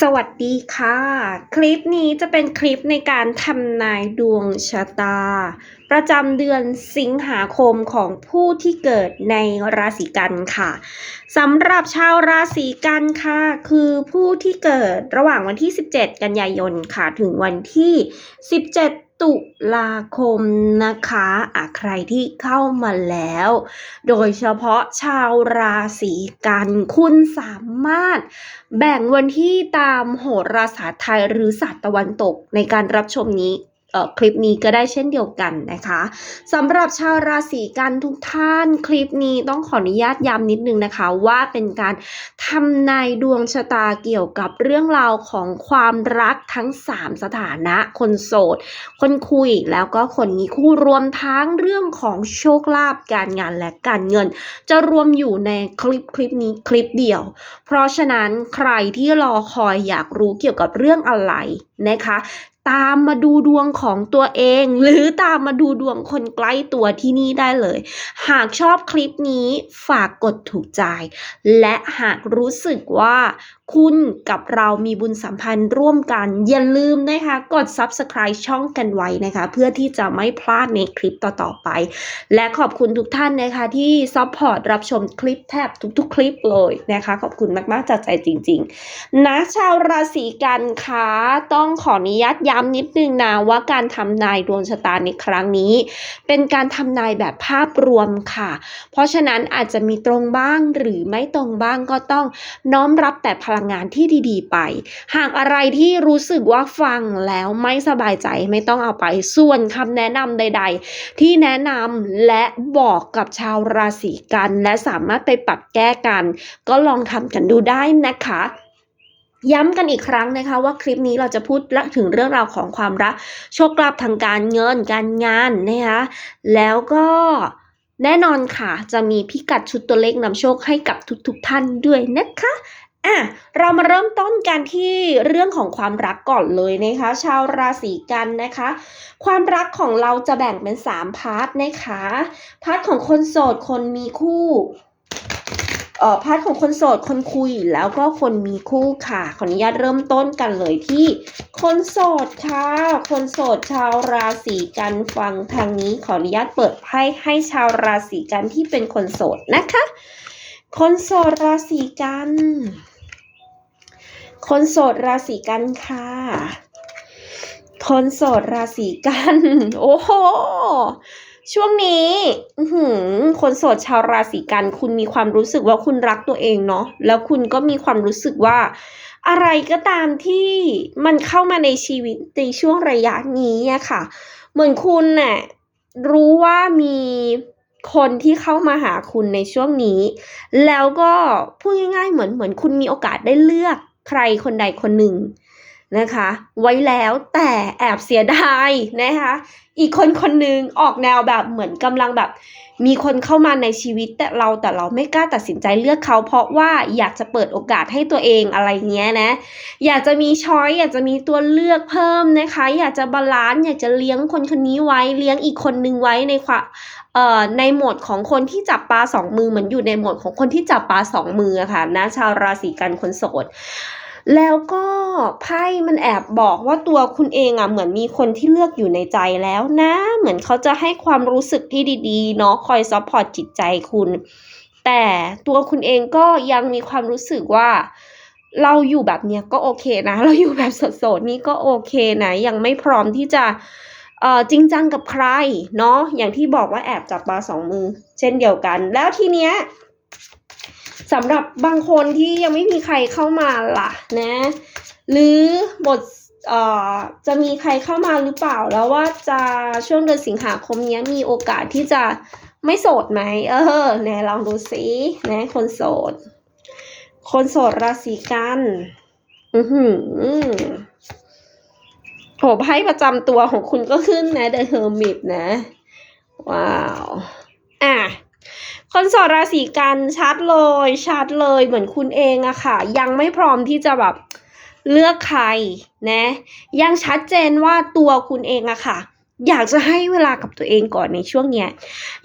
สวัสดีค่ะ คลิปนี้จะเป็นคลิปในการทำนายดวงชะตา ประจำเดือนสิงหาคมของผู้ที่เกิดในราศีกันค่ะสำหรับชาวราศีกันค่ะ คือผู้ที่เกิดระหว่างวันที่ 17 กันยายนค่ะ ถึงวันที่ 17 ตุลาคมนะคะอะใครที่เข้ามาแล้ว โดยเฉพาะชาวราศีกันคุณสามารถ แบ่งวันที่ตามโหราศาสตร์ไทยหรือศาสตร์ตะวันตกในการรับชมนี้ คลิปนี้ก็ได้เช่นเดียวกันนะคะสำหรับชาวราศีกันทุกท่านคลิปนี้ต้องขออนุญาตย้ำนิดนึงนะคะว่าเป็นการทำนายดวงชะตาเกี่ยวกับเรื่องราวของความรักทั้ง 3 สถานะ คนโสด คนคุยแล้วก็คนมีคู่รวมทั้งเรื่องของโชคลาภการงานและการเงิน จะรวมอยู่ในคลิปคลิปนี้คลิปเดียว เพราะฉะนั้นใครที่รอคอยอยากรู้เกี่ยวกับเรื่องอะไรนะคะ ตามมาดูดวงของตัวเอง หรือตามมาดูดวงคนใกล้ตัวที่นี่ได้เลย หากชอบคลิปนี้ฝากกดถูกใจ และหากรู้สึกว่าคุณกับเรามีบุญสัมพันธ์ร่วมกัน อย่าลืมนะคะ กด subscribe ช่องกันไว้นะคะ เพื่อที่จะไม่พลาดในคลิปต่อ ๆ ไป และขอบคุณทุกท่านนะคะที่ซัพพอร์ตรับชมคลิปแทบทุก ๆ คลิปเลยนะคะ ขอบคุณมาก ๆ จากใจจริง ๆ นะชาวราศีกันคะต้องขออนุญาตย้ำนิดนึงนะว่าการทำนายดวงชะตาในครั้งนี้ เป็นการทำนายแบบภาพรวมค่ะ เพราะฉะนั้นอาจจะมีตรงบ้างหรือไม่ตรงบ้างก็ต้องน้อมรับแต่พลังงานที่ดีๆ ไป หากอะไรที่รู้สึกว่าฟังแล้วไม่สบายใจไม่ต้องเอาไปส่วนคำแนะนำใด ๆ ที่แนะนำและบอกกับชาวราศีกัน และสามารถไปปรับแก้กัน ก็ลองทำกันดูได้นะคะย้ำกันอีกครั้งนะคะว่าคลิปนี้เราจะพูดถึงเรื่องราวของความรักโชคลาภทางการเงินการงานนะคะแล้วก็แน่นอนค่ะ จะมีพิกัดชุดตัวเลขนำโชคให้กับทุกๆทท่านด้วยนะคะ อะเรามาเริ่มต้นกันที่เรื่องของความรักก่อนเลยนะคะ ชาวราศีกันนะคะ ความรักของเราจะแบ่งเป็น 3 พาร์ทนะคะ พาร์ทของคนโสดคนมีคู่เอ่อพาร์ทของคนโสดคนคุยแล้วก็คนมีคู่ค่ะขออนุญาตเริ่มต้นกันเลยที่ คนโสดค่ะ คนโสดชาวราศีกันฟังทางนี้ขออนุญาตเปิดไพ่ให้ชาวราศีกันที่เป็นคนโสดนะคะ คนโสดราศีกัน คนโสดราศีกันค่ะ คนโสดราศีกัน โอ้โห ช่วงนี้หืคนโสดชาวราศีกัน คุณมีความรู้สึกว่าคุณรักตัวเองเนาะ แล้วคุณก็มีความรู้สึกว่า อะไรก็ตามที่มันเข้ามาในชีวิตในช่วงระยะนี้อะค่ะ เหมือนคุณน่ะรู้ว่ามีคนที่เข้ามาหาคุณในช่วงนี้ แล้วก็พูดง่ายๆเหมือนเหมือนคุณมีโอกาสได้เลือก ใครคนใดคนหนึ่ง นะคะ ไว้แล้วแต่แอบเสียดายนะคะ อีกคนคนหนึ่งออกแนวแบบเหมือนกำลังแบบ มีคนเข้ามาในชีวิตแต่เราแต่เราไม่กล้าตัดสินใจเลือกเขา เพราะว่าอยากจะเปิดโอกาสให้ตัวเองอะไรเงี้ยนะ อยากจะมีช้อยอยากจะมีตัวเลือกเพิ่มนะคะ อยากจะบาลานซ์อยากจะเลี้ยงคนคนนี้ไว้เลี้ยงอีกคนนึงไว้ในความเอ่อในโหมดของคนที่จับปลาสองมือเหมือนอยู่ในโหมดของคนที่จับปลาสองมือะค่ะนะชาวราศีกันคนโสด แล้วก็ไพ่มันแอบบอกว่าตัวคุณเองอะเหมือนมีคนที่เลือกอยู่ในใจแล้วนะ เหมือนเขาจะให้ความรู้สึกที่ดีๆเนาะคอยซัพพอร์ตจิตใจคุณ แต่ตัวคุณเองก็ยังมีความรู้สึกว่า เราอยู่แบบเนี้ยก็โอเคนะ เราอยู่แบบโสดๆนี่ก็โอเคนะ ยังไม่พร้อมที่จะจริงจังกับใครเนาะอย่างที่บอกว่าแอบจับปลาสองมือ เช่นเดียวกัน แล้วทีเนี้ย สำหรับบางคนที่ยังไม่มีใครเข้ามาล่ะนะ หรือบทอ่อจะมีใครเข้ามาหรือเปล่าแล้วว่าจะช่วงเดือนสิงหาคมนี้มีโอกาสที่จะไม่โสดไหมเออไหนลองดูสินะคนโสด คนโสดราศีกันอือหือโหไพ่ประจำตัวของคุณก็ขึ้นนะ The Hermit นะ ว้าว อะ คนโสดราศีกันชัดเลยชัดเลยเหมือนคุณเองอะค่ะ ยังไม่พร้อมที่จะแบบเลือกใครนะยังชัดเจนว่าตัวคุณเองอะค่ะ อยากจะให้เวลากับตัวเองก่อนในช่วงเนี้ย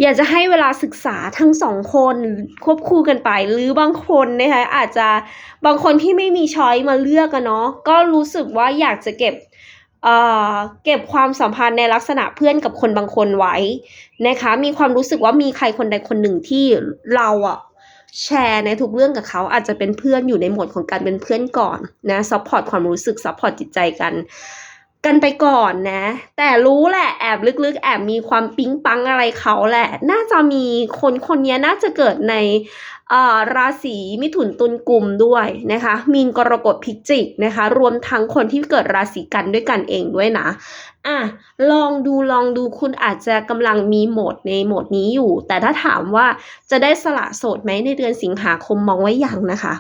อยากจะให้เวลาศึกษาทั้งสองคนควบคู่กันไป หรือบางคนนะคะอาจจะบางคนที่ไม่มีช้อยมาเลือกกันเนาะก็รู้สึกว่าอยากจะเก็บ เก็บความสัมพันธ์ในลักษณะเพื่อนกับคนบางคนไว้นะคะ มีความรู้สึกว่ามีใครคนใดคนหนึ่งที่เราอะแชร์ในทุกเรื่องกับเขาอาจจะเป็นเพื่อนอยู่ในโหมดของการเป็นเพื่อนก่อนนะซัพพอร์ตความรู้สึกซัพพอร์ตจิตใจกันกันไปก่อนนะ แต่รู้แหละแอบลึกๆ แอบมีความปิ๊งปังอะไรเขาแหละ น่าจะมีคนคนนี้น่าจะเกิดใน ราศีมิถุนตุลกลุ่มด้วยนะคะ มีนกรกฎพิจิกนะคะ รวมทั้งคนที่เกิดราศีกันด้วยกันเองด้วยนะอะลองดูลองดูคุณอาจจะกำลังมีโหมดในโหมดนี้อยู่ แต่ถ้าถามว่าจะได้สละโสดไหมในเดือนสิงหาคมมองไว้ยังนะคะ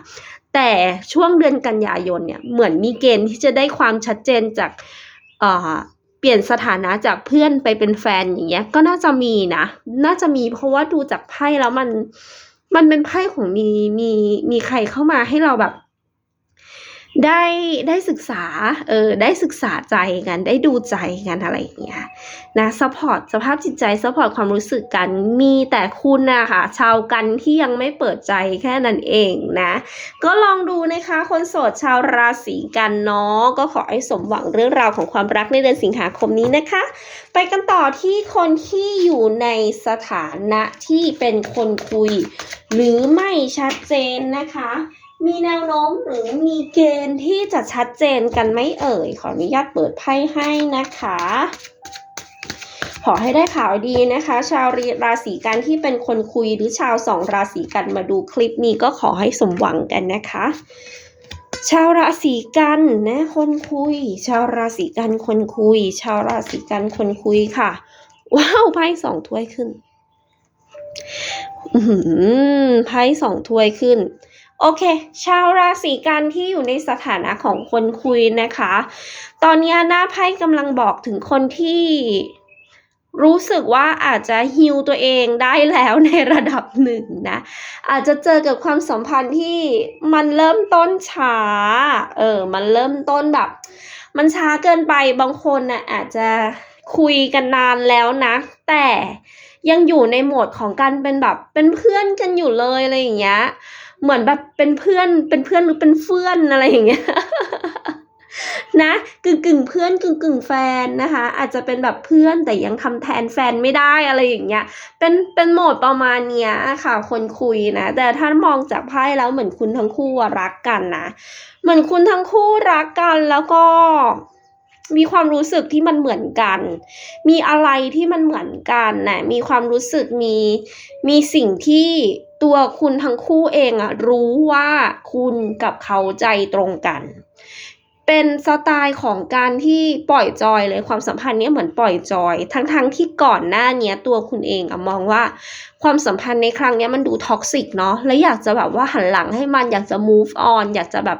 แต่ช่วงเดือนกันยายนเนี่ยเหมือนมีเกณฑ์ที่จะได้ความชัดเจนจากเอ่อเปลี่ยนสถานะจากเพื่อนไปเป็นแฟนอย่างเงี้ยก็น่าจะมีนะ น่าจะมีเพราะว่าดูจากไพ่แล้วมัน มันเป็นไพ่ของมีมีมีใครเข้ามาให้เราแบบ ได้ได้ศึกษาเออได้ศึกษาใจกัน ได้ดูใจกันอะไรอย่างเงี้ยนะซัพพอร์ตสภาพจิตใจซัพพอร์ตความรู้สึกกันมีแต่คุณนะคะชาวกันที่ยังไม่เปิดใจแค่นั้นเองนะ ก็ลองดูนะคะ คนโสดชาวราศีกันเนาะก็ขอให้สมหวังเรื่องราวของความรักในเดือนสิงหาคมนี้นะคะ ไปกันต่อที่คนที่อยู่ในสถานะที่เป็นคนคุย หรือไม่ชัดเจนนะคะ มีแนวโน้มหรือมีเกณฑ์ที่จะชัดเจนกันไหมเอ่ย ขออนุญาตเปิดไพ่ให้นะคะ ขอให้ได้ข่าวดีนะคะ ชาวราศีกันที่เป็นคนคุยหรือชาวสองราศีกันมาดูคลิปนี้ก็ขอให้สมหวังกันนะคะ ชาวราศีกันนะคนคุย ชาวราศีกันคนคุย ชาวราศีกันคนคุยค่ะ ว้าวไพ่สองถ้วยขึ้นไพ่สองถ้วยขึ้น โอเค ชาวราศีกันที่อยู่ในสถานะของคนคุยนะคะ ตอนนี้หน้าไพ่กำลังบอกถึงคนที่รู้สึกว่าอาจจะฮิวตัวเองได้แล้วในระดับหนึ่งนะ อาจจะเจอกับความสัมพันธ์ที่มันเริ่มต้นช้า เออ มันเริ่มต้นแบบ มันช้าเกินไปบางคนน่ะอาจจะคุยกันนานแล้วนะ แต่ยังอยู่ในโหมดของการเป็นแบบเป็นเพื่อนกันอยู่เลยอะไรอย่างเงี้ย เหมือนแบบเป็นเพื่อนเป็นเพื่อนหรือเป็นเพื่อนอะไรอย่างเงี้ยนะกึ่งกึ่งเพื่อนกึ่งกึ่งแฟนนะคะ อาจจะเป็นแบบเพื่อนแต่ยังทำแทนแฟนไม่ได้อะไรอย่างเงี้ยเป็นเป็นโหมดประมาณเนี้ยค่ะ คนคุยนะ แต่ถ้ามองจากไพ่แล้วเหมือนคุณทั้งคู่รักกันนะ เหมือนคุณทั้งคู่รักกันแล้วก็มีความรู้สึกที่มันเหมือนกัน มีอะไรที่มันเหมือนกันนะมีความรู้สึกมีมีสิ่งที่ ตัวคุณทั้งคู่เองอะรู้ว่าคุณกับเขาใจตรงกัน เป็นสไตล์ของการที่ปล่อยจอยเลยความสัมพันธ์เนี้ยเหมือนปล่อยจอย ทั้งๆทที่ก่อนหน้าเนี้ยตัวคุณเองอะมองว่า ความสัมพันธ์ในครั้งเนี้ยมันดูท็อกซิกเนาะแล้วอยากจะแบบว่าหันหลังให้มันอยากจะ move on อยากจะแบบ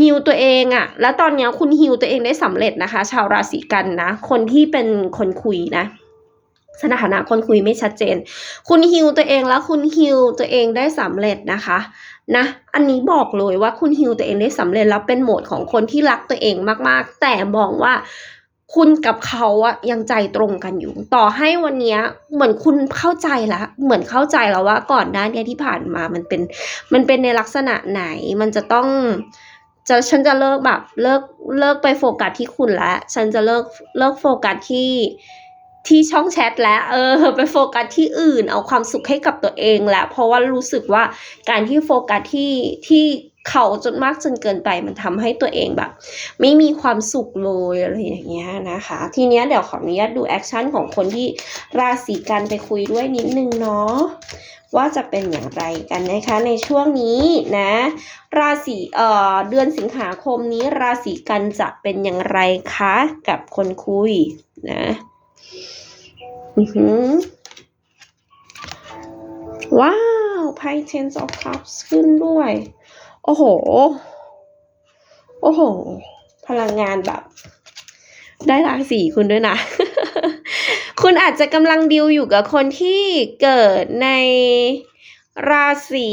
ฮิวตัวเองอะแล้วตอนเนี้ยคุณฮิวตัวเองได้สำเร็จนะคะ ชาวราศีกันนะ คนที่เป็นคนคุยนะ สถานะคนคุยไม่ชัดเจน คุณฮิวตัวเองแล้วคุณฮิวตัวเองได้สำเร็จนะคะนะ อันนี้บอกเลยว่าคุณฮิวตัวเองได้สำเร็จแล้วเป็นโหมดของคนที่รักตัวเองมากๆ แต่มองว่าคุณกับเขาอะยังใจตรงกันอยู่ ต่อให้วันนี้เหมือนคุณเข้าใจแล้วเหมือนเข้าใจแล้วว่าก่อนหน้าเนี้ยที่ผ่านมามันเป็น มันเป็นในลักษณะไหนมันจะต้องจะฉันจะเลิกแบบเลิกเลิกไปโฟกัสที่คุณแล้วฉันจะเลิกเลิกโฟกัสที่ ที่ช่องแชทแล้วเออไปโฟกัสที่อื่น เอาความสุขให้กับตัวเองแล้วเพราะว่ารู้สึกว่าการที่โฟกัสที่ที่เขาจนมากจนเกินไปมันทำให้ตัวเองแบบ ไม่มีความสุขเลยอะไรอย่างเงี้ยนะคะ ทีเนี้ยเดี๋ยวขออนุญาตดูแอคชั่นของคนที่ราศีกันไปคุยด้วยนิดนึงเนาะว่าจะเป็นอย่างไรกันนะคะในช่วงนี้นะ ราศีเอ่อเดือนสิงหาคมนี้ราศีกันจะเป็นอย่างไรคะกับคนคุยนะ อือหือ ว้าวไพ่ ten of cups ขึ้นด้วย โอ้โห โอ้โห พลังงานแบบ ได้ราศีคุณด้วยนะ คุณอาจจะกำลังดิวอยู่กับคนที่เกิดในราศี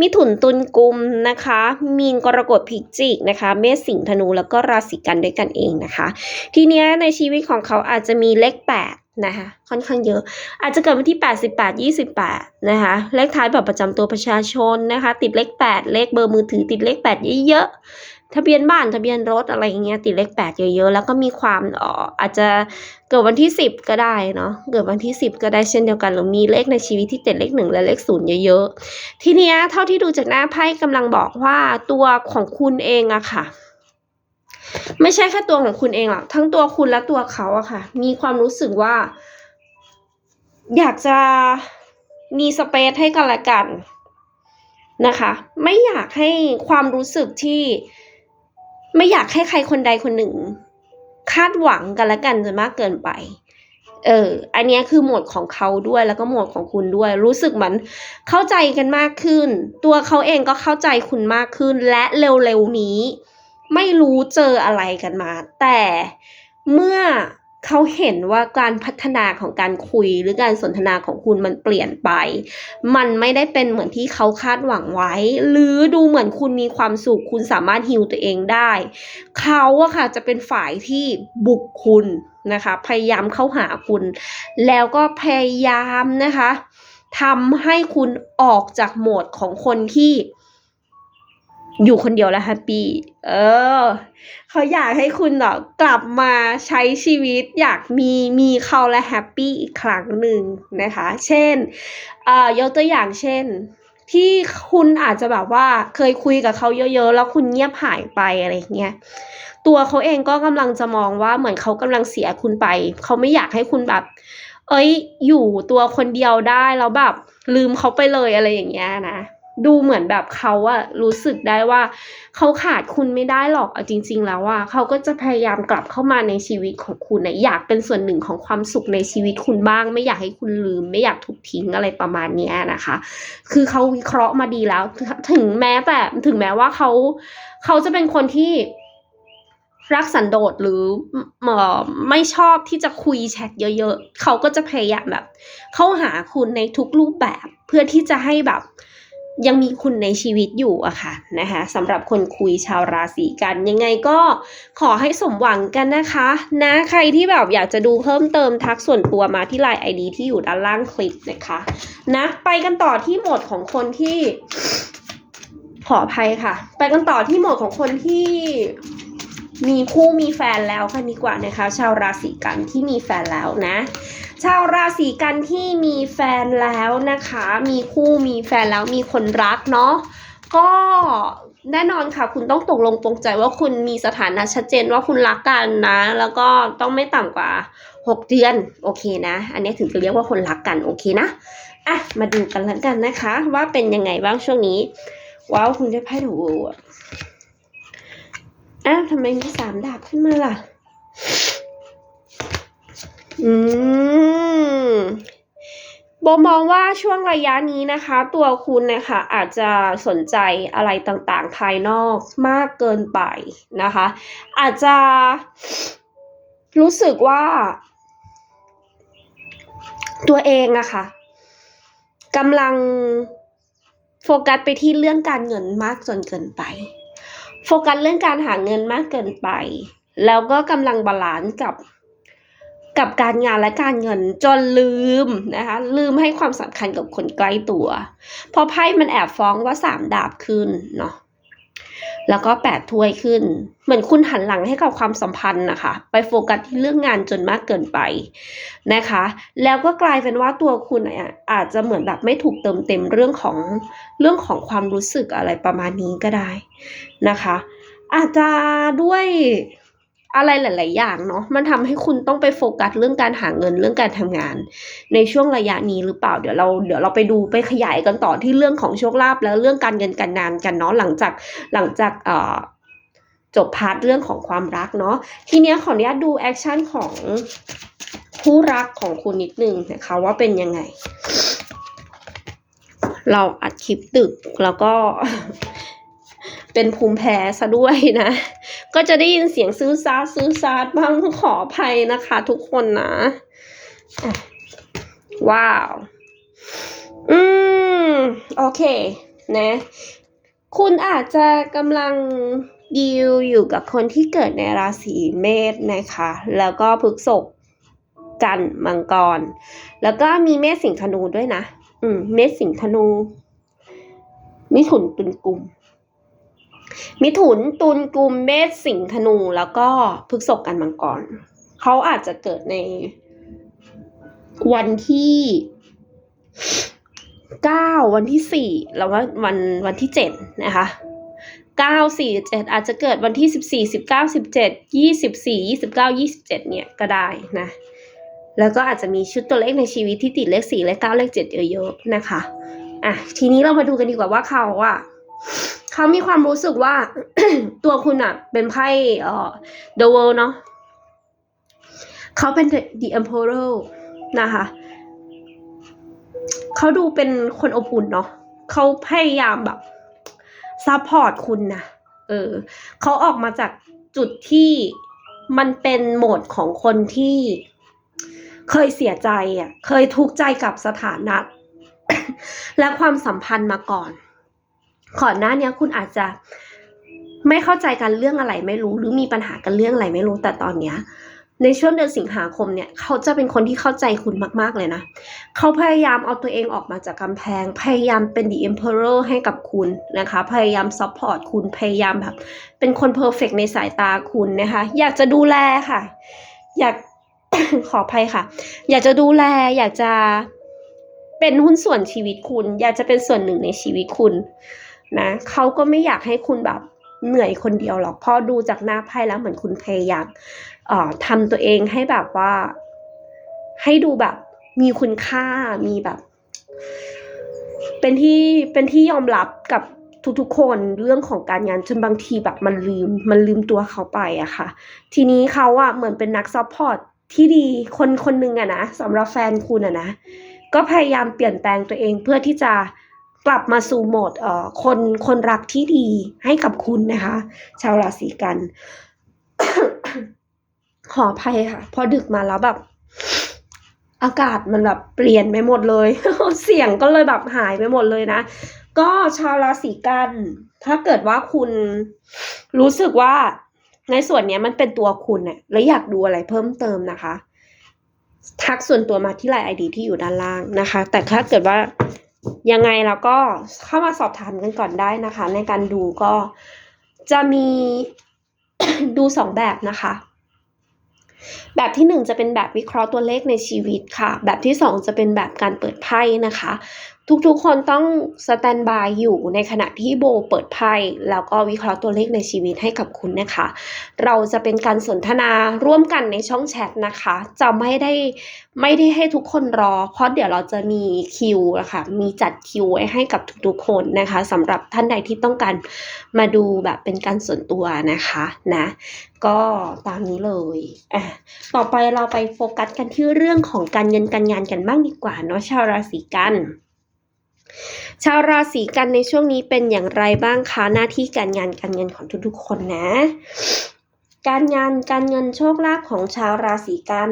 มิถุนตุลกุมนะคะ มีนกรกฎพิจิกนะคะ เมษสิงห์ธนูแล้วก็ราศีกันด้วยกันเองนะคะ ทีเนี้ยในชีวิตของเขาอาจจะมีเลขแปดนะคะค่อนข้างเยอะ อาจจะเกิดวันที่ 88 28 นะคะเลขท้ายแบบประจำตัวประชาชนนะคะ ติดเลข 8 เลขเบอร์มือถือติดเลข 8 เยอะๆ ทะเบียนบ้านทะเบียนรถอะไรอย่างเงี้ยติดเลข8เยอะๆ แล้วก็มีความอ่ออาจจะเกิดวันที่10ก็ได้เนาะเกิดวันที่10ก็ได้เช่นเดียวกันหรือมีเลขในชีวิตที่ติดเลข1และเลข0เยอะๆ ทีเนี้ยเท่าที่ดูจากหน้าไพ่กำลังบอกว่าตัวของคุณเองอะค่ะไม่ใช่แค่ตัวของคุณเองหรอกทั้งตัวคุณและตัวเขาอะค่ะ มีความรู้สึกว่า อยากจะมีสเปซให้กันและกันนะคะ ไม่อยากให้ความรู้สึกที่ ไม่อยากให้ใครคนใดคนหนึ่ง คาดหวังกันละกันจนมากเกินไป เออ อันนี้คือโหมดของเขาด้วยแล้วก็โหมดของคุณด้วย รู้สึกเหมือนเข้าใจกันมากขึ้น ตัวเขาเองก็เข้าใจคุณมากขึ้น และเร็วๆนี้ ไม่รู้เจออะไรกันมา แต่เมื่อ เขาเห็นว่าการพัฒนาของการคุยหรือการสนทนาของคุณมันเปลี่ยนไป มันไม่ได้เป็นเหมือนที่เขาคาดหวังไว้ หรือดูเหมือนคุณมีความสุขคุณสามารถฮิวตัวเองได้ เขาอะค่ะจะเป็นฝ่ายที่บุกคุณนะคะ พยายามเข้าหาคุณ แล้วก็พยายามนะคะทำให้คุณออกจากโหมดของคนที่ อยู่คนเดียวแล้วแฮปปี้เออ เขาอยากให้คุณแบบกลับมาใช้ชีวิตอยากมีมีเขาและแฮปปี้อีกครั้งหนึ่งนะคะ เช่นเอ่อยกตัวอย่างเช่น ที่คุณอาจจะแบบว่าเคยคุยกับเขาเยอะๆ แล้วคุณเงียบหายไปอะไรเงี้ยตัวเขาเองก็กำลังจะมองว่าเหมือนเขากำลังเสียคุณไป เขาไม่อยากให้คุณแบบ เอ้ย อยู่ตัวคนเดียวได้แล้วแบบลืมเขาไปเลยอะไรอย่างเงี้ยนะ ดูเหมือนแบบเขาอะรู้สึกได้ว่า เขาขาดคุณไม่ได้หรอกเอาจริง ๆ แล้วว่าเขาก็จะพยายามกลับเข้ามาในชีวิตของคุณนะอยากเป็นส่วนหนึ่งของความสุขในชีวิตคุณบ้าง ไม่อยากให้คุณลืม ไม่อยากถูกทิ้งอะไรประมาณนี้นะคะ คือเขาวิเคราะห์มาดีแล้ว ถึงแม้แต่ถึงแม้ว่าเขาเขาจะเป็นคนที่รักสันโดษหรือไม่ชอบที่จะคุยแชทเยอะ ๆ เขาก็จะพยายามแบบ เข้าหาคุณในทุกรูปแบบเพื่อที่จะให้แบบ ยังมีคุณในชีวิตอยู่อะค่ะนะคะสำหรับคนคุยชาวราศีกันยังไงก็ขอให้สมหวังกันนะคะ นะใครที่แบบอยากจะดูเพิ่มเติมทักส่วนตัวมาที่ไลน์ไอดีที่อยู่ด้านล่างคลิปนะคะนะไปกันต่อที่หมดของคนที่ ขออภัยค่ะ ไปกันต่อที่หมดของคนที่มีคู่มีแฟนแล้วกันดีกว่านะคะ ชาวราศีกันที่มีแฟนแล้วนะ ชาวราศีกันที่มีแฟนแล้วนะคะ มีคู่มีแฟนแล้วมีคนรักเนาะก็แน่นอนค่ะคุณต้องตกลงปรงใจว่าคุณมีสถานะชัดเจนว่าคุณรักกันนะ แล้วก็ต้องไม่ต่ำกว่า 6 เดือนโอเคนะ อันนี้ถึงจะเรียกว่าคนรักกันโอเคนะอะมาดูกันแล้วกันนะคะ ว่าเป็นยังไงบ้างช่วงนี้ ว้าวคุณได้ไพ่ถูอะอ้าวทำไมมีสามดาบขึ้นมาล่ะ อืมโบมองว่าช่วงระยะนี้นะคะ ตัวคุณนะคะอาจจะสนใจอะไรต่างๆ ภายนอกมากเกินไปนะคะ อาจจะรู้สึกว่า ตัวเองอะค่ะกำลังโฟกัสไปที่เรื่องการเงินมากจนเกินไป โฟกัสเรื่องการหาเงินมากเกินไป แล้วก็กำลังบาลานซ์กับ กับการงานและการเงินจนลืมนะคะลืมให้ความสำคัญกับคนใกล้ตัวพราะไพ่มันแอบฟ้องว่าสามดาบขึ้นเนาะแล้วก็แปดถ้วยขึ้น เหมือนคุณหันหลังให้กับความสัมพันธ์นะคะ ไปโฟกัสที่เรื่องงานจนมากเกินไปนะคะ แล้วก็กลายเป็นว่าตัวคุณอะอาจจะเหมือนแบบไม่ถูกเติมเต็มเรื่องของเรื่องของความรู้สึกอะไรประมาณนี้ก็ได้นะคะ อาจจะด้วย อะไรหลาย ๆ อย่างเนาะมันทำให้คุณต้องไปโฟกัสเรื่องการหาเงินเรื่องการทำงาน ในช่วงระยะนี้หรือเปล่าเดี๋ยวเราเดี๋ยวเราไปดูไปขยายกันต่อที่เรื่องของโชคลาภแล้วเรื่องการเงินการงานกันเนาะหลังจากหลังจากเอ่อจบพาร์ทเรื่องของความรักเนาะทีเนี้ยขออนุญาตดูแอคชั่นของคู่รักของคุณนิดนึงนะคะว่าเป็นยังไง เราอัดคลิปดึกแล้วก็ เป็นภูมิแพ้ซะด้วยนะ ก็จะได้ยินเสียงซื้อซาดซื้อซาดบ้างขออภัยนะคะทุกคนนะ ว้าว อืม โอเค นะ คุณอาจจะกำลังดีลอยู่กับคนที่เกิดในราศีเมษนะคะ แล้วก็พฤกษกกันมังกร แล้วก็มีเมษสิงธนูด้วยนะ อืม เมษสิงธนูมิถุนตุลกุม มิถุนตุลกุมเมษสิงห์ธนูแล้วก็พฤกษกกันมังกรเขาอาจจะเกิดในวันที่เก้าวันที่สี่แล้วว่าวันวันที่เจ็ดนะคะเก้าสี่เจ็ดอาจจะเกิดวันที่สิบสี่สิบเก้าสิบเจ็ดยี่สิบสี่ยี่สิบเก้ายี่สิบเจ็ดเนี่ยก็ได้นะแล้วก็อาจจะมีชุดตัวเลขในชีวิตที่ติดเลขสี่เลขเก้าเลขเจ็ดเยอะๆนะคะอะทีนี้เรามาดูกันดีกว่าว่าเขาอะ เขามีความรู้สึกว่า ตัวคุณอะเป็นไพ่เอ่อ the world เนาะเขาเป็น the emperor นะคะ เขาดูเป็นคนอบอุ่นเนาะเขาพยายามแบบซัพพอร์ตคุณนะเออเขาออกมาจากจุดที่มันเป็นโหมดของคนที่เคยเสียใจอะ เคยทุกข์ใจกับสถานะ และความสัมพันธ์มาก่อน ก่อนหน้านี้คุณอาจจะไม่เข้าใจกันเรื่องอะไรไม่รู้ หรือมีปัญหากันเรื่องอะไรไม่รู้แต่ตอนเนี้ยในช่วงเดือนสิงหาคมเนี่ย เขาจะเป็นคนที่เข้าใจคุณมาก ๆ เลยนะ เขาพยายามเอาตัวเองออกมาจากกำแพง พยายามเป็น the emperor ให้กับคุณนะคะ พยายาม support คุณ พยายามแบบ เป็นคน perfect ในสายตาคุณนะคะ อยากจะดูแลค่ะ อยาก ขออภัยค่ะ อยากจะดูแล อยากจะเป็นหุ้นส่วนชีวิตคุณ อยากจะเป็นส่วนหนึ่งในชีวิตคุณ นะเขาก็ไม่อยากให้คุณแบบเหนื่อยคนเดียวหรอกเพราะดูจากหน้าไพ่แล้วเหมือนคุณพยายามทำตัวเองให้แบบว่า ให้ดูแบบมีคุณค่ามีแบบ เป็นที่เป็นที่ยอมรับกับทุกๆคนเรื่องของการงานจนบางทีแบบมันลืม มันลืมตัวเขาไปอะค่ะ ทีนี้เขาอะเหมือนเป็นนักซัพพอร์ตที่ดีคนคนหนึ่งอะนะสำหรับแฟนคุณอะนะ ก็พยายามเปลี่ยนแปลงตัวเองเพื่อที่จะ กลับมาสู่โหมดเอ่อคนคนรักที่ดีให้กับคุณนะคะ ชาวราศีกัน ขออภัยค่ะ พอดึกมาแล้วแบบ อากาศมันแบบเปลี่ยนไปหมดเลย เสียงก็เลยแบบหายไปหมดเลยนะ ก็ชาวราศีกัน ถ้าเกิดว่าคุณรู้สึกว่าในส่วนนี้มันเป็นตัวคุณเนี่ยแล้วอยากดูอะไรเพิ่มเติมนะคะ ทักส่วนตัวมาที่ไลน์ไอดีที่อยู่ด้านล่างนะคะ แต่ถ้าเกิดว่า ยังไงเราก็เข้ามาสอบถามกันก่อนได้นะคะ ในการดูก็จะมีดูสองแบบนะคะ แบบที่หนึ่งจะเป็นแบบวิเคราะห์ตัวเลขในชีวิตค่ะ แบบที่สองจะเป็นแบบการเปิดไพ่นะคะ ทุกๆ คนต้องสแตนบายอยู่ในขณะที่โบเปิดไพ่แล้วก็วิเคราะห์ตัวเลขในชีวิตให้กับคุณนะคะ เราจะเป็นการสนทนาร่วมกันในช่องแชทนะคะ จะไม่ได้ไม่ได้ให้ทุกคนรอ เพราะเดี๋ยวเราจะมีคิวนะคะมีจัดคิวไว้ให้กับทุกๆ คนนะคะสำหรับท่านใดที่ต้องการมาดูแบบเป็นการส่วนตัวนะคะนะก็ตามนี้เลยอะต่อไปเราไปโฟกัสกันที่เรื่องของการเงินการงานกันบ้างดีกว่าเนาะชาวราศีกัน ชาวราศีกันในช่วงนี้เป็นอย่างไรบ้างคะหน้าที่การงานการเงินของทุกๆ คนนะ การงานการเงินโชคลาภของชาวราศีกัน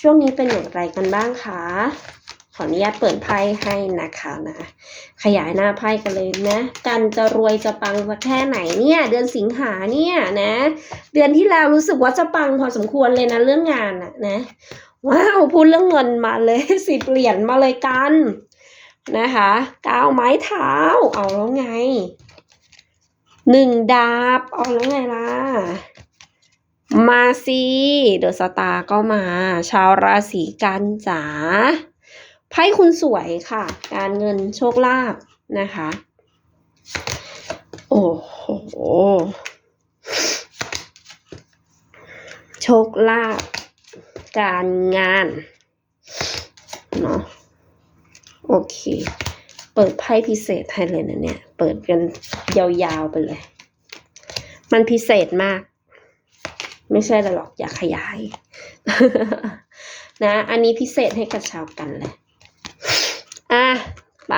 ช่วงนี้เป็นอย่างไรกันบ้างคะขออนุญาตเปิดไพ่ให้นะคะนะ ขยายหน้าไพ่กันเลยนะ กันจะรวยจะปังสักแค่ไหนเนี่ย เดือนสิงหาเนี่ยนะ เดือนที่แล้วรู้สึกว่าจะปังพอสมควรเลยนะเรื่องงานอะนะว้าวพูดเรื่องเงินมาเลยสิบเหรียญมาเลยกัน นะคะก้าวไม้เท้า เอาแล้วไงหนึ่งดาบ เอาแล้วไงล่ะ มาสิเดอะสตาร์ก็มา ชาวราศีกันจ๋าไพ่คุณสวยค่ะ การเงินโชคลาภนะคะ โอ้โห โชคลาภการงานเนาะ โอเค เปิดไพ่พิเศษให้เลยนะเนี่ย เปิดกันยาวๆไปเลย มันพิเศษมาก ไม่ใช่หรอกอยากขยาย นะ อันนี้พิเศษให้กับชาวกันเลย อะ ไป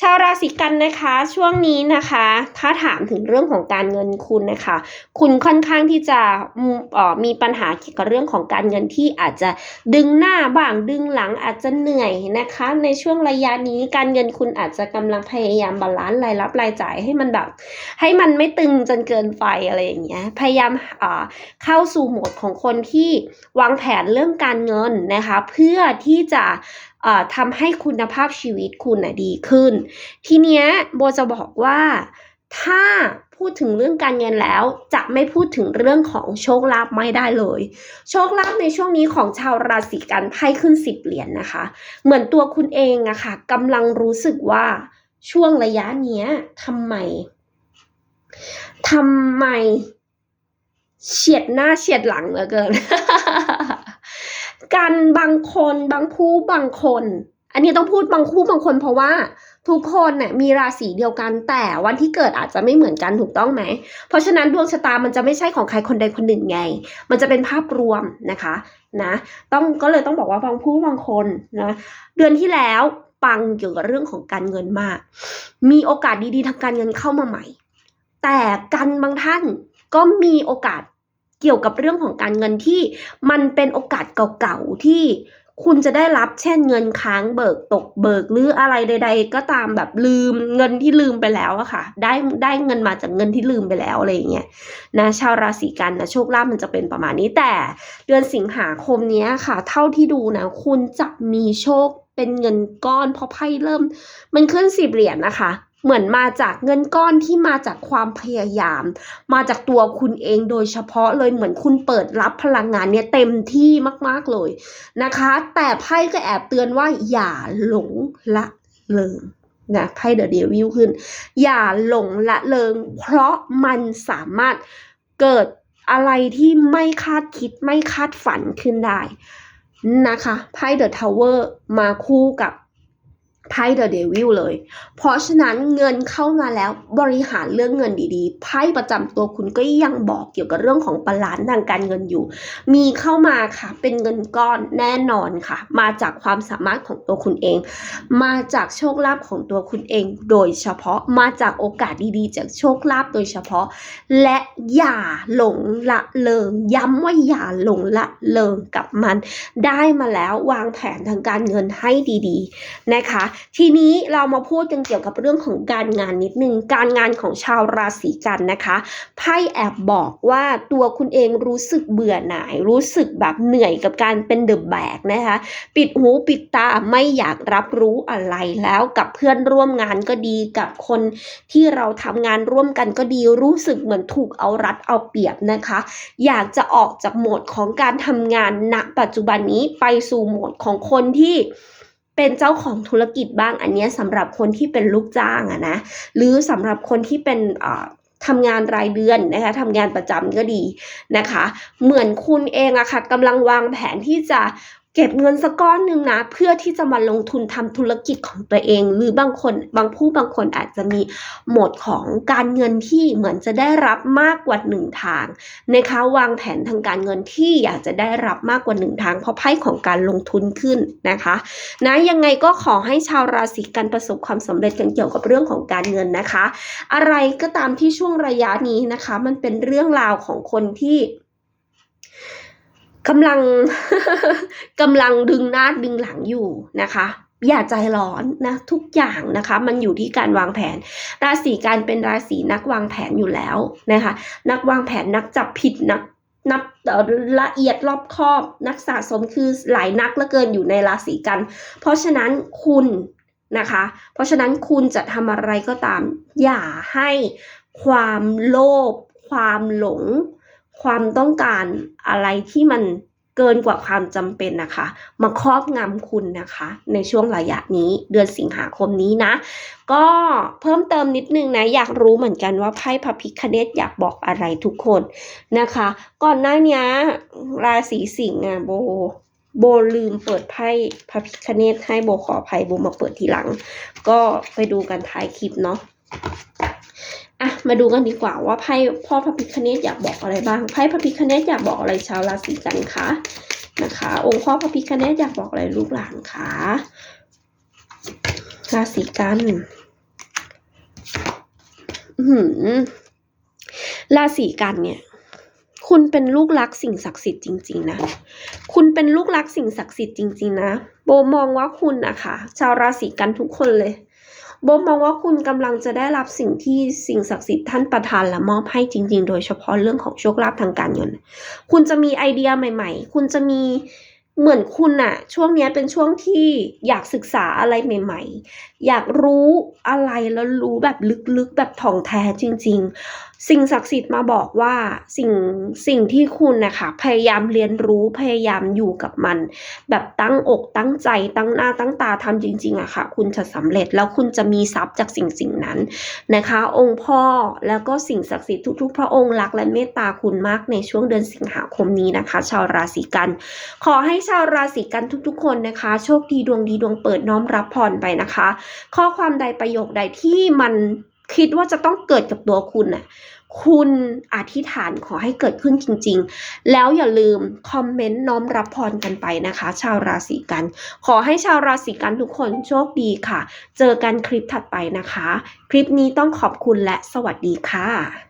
ชาวราศีกันนะคะ ช่วงนี้นะคะ ถ้าถามถึงเรื่องของการเงินคุณนะคะ คุณค่อนข้างที่จะมีปัญหาเกี่ยวกับเรื่องของการเงินที่อาจจะดึงหน้าบ้างดึงหลังอาจจะเหนื่อยนะคะ ในช่วงระยะนี้การเงินคุณอาจจะกำลังพยายามบาลานซ์รายรับรายจ่ายให้มันแบบ ให้มันไม่ตึงจนเกินไปอะไรอย่างเงี้ยพยายามเข้าสู่โหมดของคนที่วางแผนเรื่องการเงินนะคะ เพื่อที่จะ ทำให้คุณภาพชีวิตคุณนะดีขึ้น ทีเนี้ยโบจะบอกว่าถ้าพูดถึงเรื่องการเงินแล้วจะไม่พูดถึงเรื่องของโชคลาภไม่ได้เลย โชคลาภในช่วงนี้ของชาวราศีกันไพ่ขึ้นสิบเหรียญนะคะ เหมือนตัวคุณเองอะค่ะกำลังรู้สึกว่าช่วงระยะเนี้ยทำไมทำไมเฉียดหน้าเฉียดหลังเหลือเกิน กันบางคนบางคู่บางคน อันนี้ต้องพูดบางคู่บางคนเพราะว่าทุกคนเนี่ยมีราศีเดียวกันแต่วันที่เกิดอาจจะไม่เหมือนกันถูกต้องไหม เพราะฉะนั้นดวงชะตามันจะไม่ใช่ของใครคนใดคนหนึ่งไง มันจะเป็นภาพรวมนะคะนะต้องก็เลยต้องบอกว่าบางผู้บางคนนะเดือนที่แล้วปังเกี่ยวกับเรื่องของการเงินมาก มีโอกาสดีๆทางการเงินเข้ามาใหม่ แต่กันบางท่านก็มีโอกาส เกี่ยวกับเรื่องของการเงินที่มันเป็นโอกาสเก่าๆที่คุณจะได้รับเช่นเงินค้างเบิกตกเบิกหรืออะไรใด ๆ ก็ตามแบบลืมเงินที่ลืมไปแล้วอะค่ะ ได้ได้เงินมาจากเงินที่ลืมไปแล้วอะไรอย่างเงี้ยนะชาวราศีกันนะโชคลาภมันจะเป็นประมาณนี้แต่เดือนสิงหาคมนี้ค่ะ เท่าที่ดูนะคุณจะมีโชคเป็นเงินก้อนเพราะไพ่เริ่ม มันขึ้นสิบเหรียญนะคะ เหมือนมาจากเงินก้อนที่มาจากความพยายาม มาจากตัวคุณเองโดยเฉพาะเลยเหมือนคุณเปิดรับพลังงานเนี่ยเต็มที่มากๆเลยนะคะ แต่ไพ่ก็แอบเตือนว่าอย่าหลงละเริงนะไพ่เดอะเดวิลขึ้น อย่าหลงละเริง เพราะมันสามารถเกิดอะไรที่ไม่คาดคิดไม่คาดฝันขึ้นได้นะคะไพ่เดอะทาวเวอร์มาคู่กับ ไพ่เดอะเดวิลเลย เพราะฉะนั้นเงินเข้ามาแล้วบริหารเรื่องเงินดีๆ ไพ่ประจำตัวคุณก็ยังบอกเกี่ยวกับเรื่องของบาลานซ์ทางการเงินอยู่ มีเข้ามาค่ะ เป็นเงินก้อนแน่นอนค่ะ มาจากความสามารถของตัวคุณเอง มาจากโชคลาภของตัวคุณเอง โดยเฉพาะมาจากโอกาสดีๆ จากโชคลาภโดยเฉพาะ และอย่าหลงละเริงย้ำว่าอย่าหลงละเริงกับมัน ได้มาแล้ววางแผนทางการเงินให้ดีๆนะคะทีนี้เรามาพูดกันเกี่ยวกับเรื่องของการงานนิดนึง การงานของชาวราศีกันนะคะไพ่แอบบอกว่าตัวคุณเองรู้สึกเบื่อหน่าย รู้สึกแบบเหนื่อยกับการเป็นเดอะแบกนะคะ ปิดหูปิดตาไม่อยากรับรู้อะไรแล้วกับเพื่อนร่วมงานก็ดีกับคนที่เราทำงานร่วมกันก็ดีรู้สึกเหมือนถูกเอารัดเอาเปรียบนะคะ อยากจะออกจากโหมดของการทำงานณปัจจุบันนี้ไปสู่โหมดของคนที่ เป็นเจ้าของธุรกิจบ้างอันนี้สำหรับคนที่เป็นลูกจ้างอะนะหรือสำหรับคนที่เป็นทำงานรายเดือนนะคะทำงานประจำก็ดีนะคะ เหมือนคุณเองอะค่ะกำลังวางแผนที่จะ เก็บเงินสักก้อนหนึ่งนะ เพื่อที่จะมาลงทุนทำธุรกิจของตัวเอง หรือบางคนบางผู้บางคนอาจจะมีโหมดของการเงินที่เหมือนจะได้รับมากกว่าหนึ่งทางนะคะวางแผนทางการเงินที่อยากจะได้รับมากกว่าหนึ่งทาง เพราะไพ่ของการลงทุนขึ้นนะคะนะยังไงก็ขอให้ชาวราศีกันประสบความสำเร็จกันเกี่ยวกับเรื่องของการเงินนะคะ อะไรก็ตามที่ช่วงระยะนี้นะคะ มันเป็นเรื่องราวของคนที่ กำลังกำลังดึงหน้าดึงหลังอยู่นะคะอย่าใจร้อนนะทุกอย่างนะคะ มันอยู่ที่การวางแผน ราศีการเป็นราศีนักวางแผนอยู่แล้วนะคะนักวางแผนนักจับผิดนักนับละเอียดรอบคอบนักสะสมคือหลายนักเหลือเกินอยู่ในราศีกัน เพราะฉะนั้นคุณนะคะ เพราะฉะนั้นคุณจะทำอะไรก็ตาม อย่าให้ความโลภความหลง ความต้องการอะไรที่มันเกินกว่าความจำเป็นนะคะ มาครอบงำคุณนะคะ ในช่วงระยะนี้เดือนสิงหาคมนี้นะ ก็เพิ่มเติมนิดนึงนะ อยากรู้เหมือนกันว่าไพ่พระพิคเนตอยากบอกอะไรทุกคนนะคะ ก่อนหน้านี้ราศีสิงห์อะโบโบลืมเปิดไพ่พระพิคเนตให้โบขออภัยโบมาเปิดทีหลัง ก็ไปดูกันท้ายคลิปเนาะ อะมาดูกันดีกว่าว่าไพ่พ่อพระพิคเนตอยากบอกอะไรบ้างไพ่พระพิคเนตอยากบอกอะไรชาวราศีกันคะนะคะ องค์พ่อพระพิคเนตอยากบอกอะไรลูกหลานคะราศีกันอือหือราศีกันเนี่ย คุณเป็นลูกรักสิ่งศักดิ์สิทธิ์จริง ๆ นะ คุณเป็นลูกรักสิ่งศักดิ์สิทธิ์จริง ๆ นะ โบมองว่าคุณนะคะชาวราศีกันทุกคนเลย บมมองว่าคุณกำลังจะได้รับสิ่งที่สิ่งศักดิ์สิทธิ์ท่านประทานและมอบให้จริง ๆ โดยเฉพาะเรื่องของโชคลาภทางการเงิน คุณจะมีไอเดียใหม่ ๆ คุณจะมีเหมือนคุณอะช่วงนี้เป็นช่วงที่อยากศึกษาอะไรใหม่ ๆ อยากรู้อะไรแล้วรู้แบบลึกๆแบบถ่องแท้จริง ๆ สิ่งศักดิ์สิทธิ์มาบอกว่าสิ่งสิ่งที่คุณนะคะพยายามเรียนรู้พยายามอยู่กับมัน แบบตั้งอกตั้งใจตั้งหน้าตั้งตาทำจริงๆอะค่ะ คุณจะสำเร็จแล้วคุณจะมีทรัพย์จากสิ่งสิ่งนั้นนะคะ องค์พ่อแล้วก็สิ่งศักดิ์สิทธิ์ทุกๆ พระองค์รักและเมตตาคุณมากในช่วงเดือนสิงหาคมนี้นะคะ ชาวราศีกัน ขอให้ชาวราศีกันทุกๆ คนนะคะ โชคดีดวงดีดวงเปิดน้อมรับพรไปนะคะ ข้อความใดประโยคใดที่มัน คิดว่าจะต้องเกิดกับตัวคุณน่ะ คุณอธิษฐานขอให้เกิดขึ้นจริง ๆ แล้วอย่าลืมคอมเมนต์น้อมรับพรกันไปนะคะ ชาวราศีกัน ขอให้ชาวราศีกันทุกคนโชคดีค่ะ เจอกันคลิปถัดไปนะคะ คลิปนี้ต้องขอบคุณและสวัสดีค่ะ